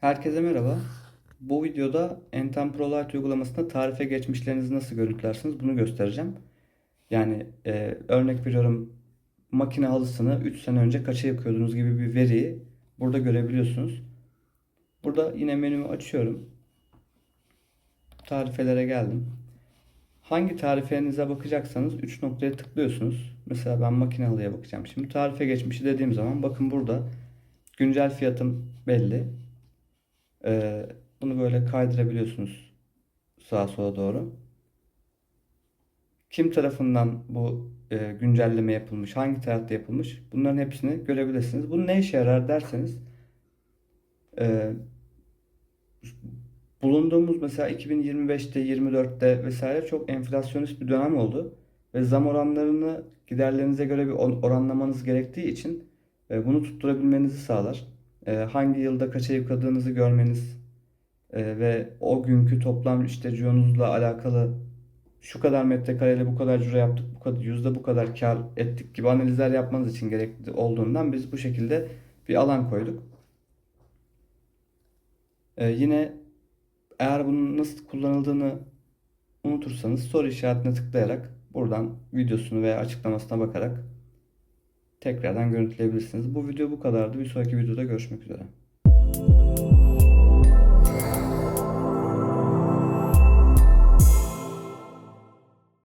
Herkese merhaba. Bu videoda Entem ProLite uygulamasında tarife geçmişlerinizi nasıl görüntülersiniz bunu göstereceğim. Yani e, örnek veriyorum makine halısını 3 sene önce kaça yakıyordunuz gibi bir veriyi burada görebiliyorsunuz. Burada yine menümü açıyorum. Tarifelere geldim. Hangi tarifenize bakacaksanız 3 noktaya tıklıyorsunuz. Mesela ben makine halıya bakacağım. Şimdi tarife geçmişi dediğim zaman bakın burada güncel fiyatım belli. Ee, bunu böyle kaydırabiliyorsunuz sağa sola doğru. Kim tarafından bu e, güncelleme yapılmış, hangi tarihte yapılmış bunların hepsini görebilirsiniz. Bu ne işe yarar derseniz e, bulunduğumuz mesela 2025'te, 24'te vesaire çok enflasyonist bir dönem oldu ve zam oranlarını giderlerinize göre bir or- oranlamanız gerektiği için e, bunu tutturabilmenizi sağlar. E, hangi yılda kaça yıkadığınızı görmeniz e, ve o günkü toplam işte cironuzla alakalı şu kadar metrekareyle bu kadar ciro yaptık, bu kadar yüzde bu kadar kar ettik gibi analizler yapmanız için gerekli olduğundan biz bu şekilde bir alan koyduk. E, yine eğer bunun nasıl kullanıldığını unutursanız soru işaretine tıklayarak buradan videosunu veya açıklamasına bakarak tekrardan görüntüleyebilirsiniz. Bu video bu kadardı. Bir sonraki videoda görüşmek üzere.